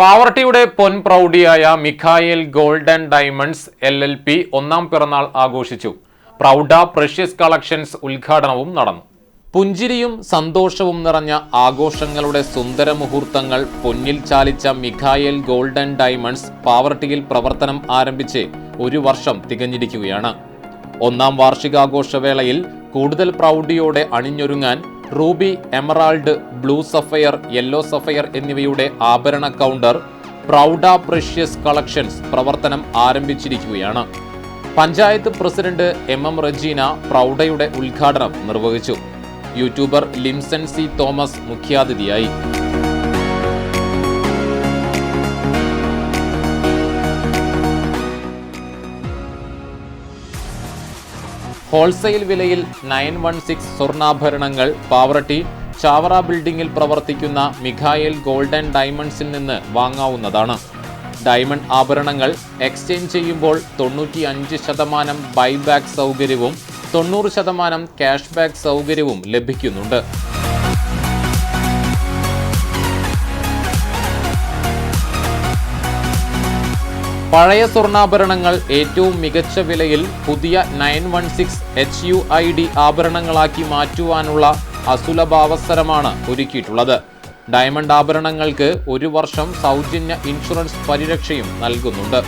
പാവർട്ടിയുടെ പൊൻ പ്രൗഢിയായ Michael golden diamonds L L P ഒന്നാം പിറന്നാൾ ആഘോഷിച്ചു. പ്രൗഢ പ്രഷ്യസ് കളക്ഷൻസ് ഉദ്ഘാടനവും നടന്നു. പുഞ്ചിരിയും സന്തോഷവും നിറഞ്ഞ ആഘോഷങ്ങളുടെ സുന്ദര മുഹൂർത്തങ്ങൾ പൊന്നിൽ ചാലിച്ച മിഖായേൽ ഗോൾഡൻ ഡയമണ്ട്സ് പാവർട്ടിയിൽ പ്രവർത്തനം ആരംഭിച്ച് ഒരു വർഷം തികഞ്ഞിരിക്കുകയാണ്. ഒന്നാം വാർഷികാഘോഷവേളയിൽ കൂടുതൽ പ്രൗഢിയോടെ അണിഞ്ഞൊരുങ്ങാൻ ruby emerald blue sapphire yellow sapphire എന്നിവയുടെ ആഭരണ കൗണ്ടർ പ്രൗഡ പ്രഷ്യസ് കളക്ഷൻസ് പ്രവർത്തനം ആരംഭിച്ചിരിക്കുകയാണ്. Panchayat president M M Rajeena പ്രൗഡയുടെ ഉദ്ഘാടനം നിർവഹിച്ചു. യൂട്യൂബർ ലിംസൻ സി തോമസ് മുഖ്യാതിഥിയായി. ഹോൾസെയിൽ വിലയിൽ നയൻ വൺ സിക്സ് സ്വർണാഭരണങ്ങൾ പാവറട്ടി ചാവറ ബിൽഡിംഗിൽ പ്രവർത്തിക്കുന്ന മിഖായേൽ ഗോൾഡൻ ഡയമണ്ട്സിൽ നിന്ന് വാങ്ങാവുന്നതാണ്. ഡയമണ്ട് ആഭരണങ്ങൾ എക്സ്ചേഞ്ച് ചെയ്യുമ്പോൾ തൊണ്ണൂറ്റി അഞ്ച് ശതമാനം ബൈബാക്ക് സൗകര്യവും തൊണ്ണൂറ് ശതമാനം ക്യാഷ് ബാക്ക് സൗകര്യവും ലഭിക്കുന്നുണ്ട്. പഴയ സ്വർണാഭരണങ്ങൾ ഏറ്റവും മികച്ച വിലയിൽ പുതിയ nine one six H U I D ആഭരണങ്ങളാക്കി മാറ്റുവാനുള്ള അസുലഭാവസരമാണ് ഒരുക്കിയിട്ടുള്ളത്. ഡയമണ്ട് ആഭരണങ്ങൾക്ക് ഒരു വർഷം സൗജന്യ ഇൻഷുറൻസ് പരിരക്ഷയും നൽകുന്നുണ്ട്.